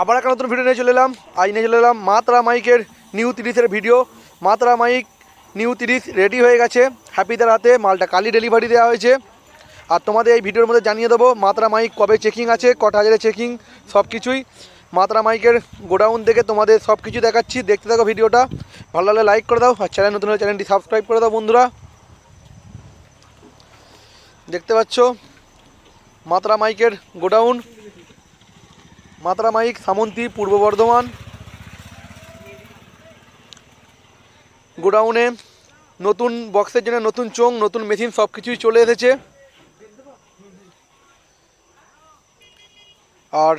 আবার একটা নতুন ভিডিও নিয়ে চলে এলাম। আজ নিয়ে চলে এলাম মাত্রা মাইকের নিউ তিরিশের ভিডিও মাত্রা মাইক নিউ তিরিশ রেডি হয়ে গেছে। হ্যাপিদের হাতে মালটা কালি ডেলিভারি দেওয়া হয়েছে। আর তোমাদের এই ভিডিওর মধ্যে জানিয়ে দেবো মাত্রা মাইক কবে চেকিং আছে কটা হাজারে চেকিং সব কিছুই মাত্রা মাইকের গোডাউন থেকে তোমাদের সব কিছু দেখাচ্ছি। দেখতে থাকো ভিডিওটা ভালো লাগলে লাইক করে দাও। আর চ্যানেল নতুন চ্যানেলটি সাবস্ক্রাইব করে দাও বন্ধুরা। দেখতে পাচ্ছ মাত্রা মাইকের গোডাউন। মাত্রা মাইক, সামন্তী, পূর্ব বর্ধমান। গোডাউনে নতুন বক্সের জন্য নতুন চোং নতুন মেশিন সব কিছুই চলে এসেছে। আর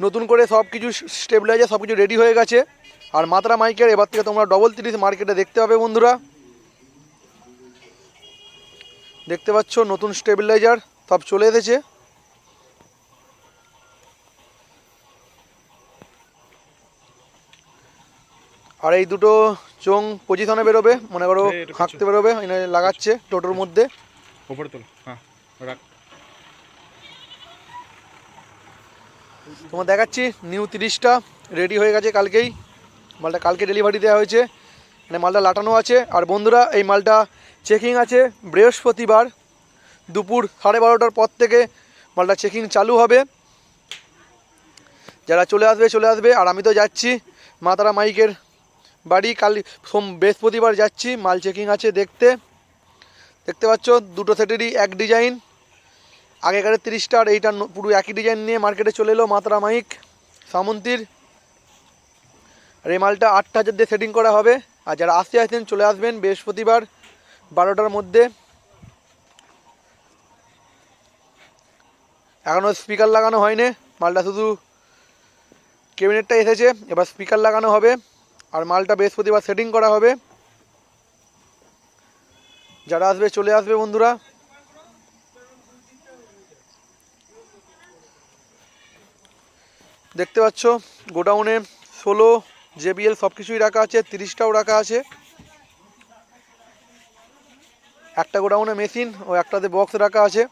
নতুন করে সব কিছু স্টেবিলাইজার সব কিছু রেডি হয়ে গেছে। আর মাত্রা মাইকের, এবার থেকে তোমরা ডবল তিরিশ মার্কেটে দেখতে পাবে বন্ধুরা। দেখতে পাচ্ছ নতুন স্টেবিলাইজার, সব চলে এসেছে। আর এই দুটো চোং পজিশনে বেরোবে মনে করো হাঁকতে বেরোবে এনে লাগাচ্ছে টোটোর মধ্যে। ওপরে তোলো হ্যাঁ রাখ। তোমার দেখাচ্ছি নিউ তিরিশটা রেডি হয়ে গেছে কালকেই। মালটা কালকে ডেলিভারি দেওয়া হয়েছে মানে মালটা লাটানো আছে। আর বন্ধুরা এই মালটা চেকিং আছে বৃহস্পতিবার দুপুর সাড়ে বারোটার পর থেকে মালটা চেকিং চালু হবে। যারা চলে আসবে চলে আসবে। আর আমি তো যাচ্ছি মাতারা মাইকের বাড়ি কাল সোম বৃহস্পতিবার যাচ্ছি, মাল চেকিং আছে দেখতে। দেখতে পাচ্ছ, দুটো সেটেরই এক ডিজাইন আগেকারের তিরিশটা আর এইটা পুরো একই ডিজাইন নিয়ে মার্কেটে চলে এলো মাত্রা মাইক, সামন্তির। আর এই মালটা আটটা হাজার দিয়ে সেটিং করা হবে। আর যারা আসতে আসছেন চলে আসবেন বৃহস্পতিবার বারোটার মধ্যে। এখনও স্পিকার লাগানো হয়নি, মালটা শুধু ক্যাবিনেটটা এসেছে, এবার স্পিকার লাগানো হবে। আর মালটা বৃহস্পতিবার সেটিং করা হবে। যারা আসবে, চলে আসবে বন্ধুরা। দেখতে পাচ্ছ, গোডাউনে ষোলো জেবিএল সব কিছুই রাখা আছে, তিরিশটাও রাখা আছে। একটা গোডাউনে মেশিন ও একটাতে বক্স রাখা আছে।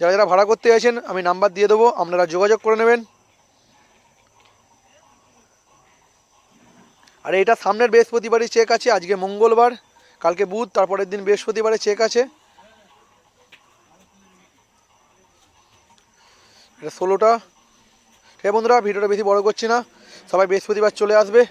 যারা যারা ভাড়া করতে চাইছেন, আমি নাম্বার দিয়ে দেবো, আপনারা যোগাযোগ করে নেবেন। আর এটা সামনের বৃহস্পতিবারই চেক আছে, আজকে মঙ্গলবার, কালকে বুধ, তারপরের দিন বৃহস্পতিবারে চেক আছে। এটা ষোলোটা। ঠিক বন্ধুরা, ভিডিওটা বেশি বড় করছি না। সবাই বৃহস্পতিবার চলে আসবে।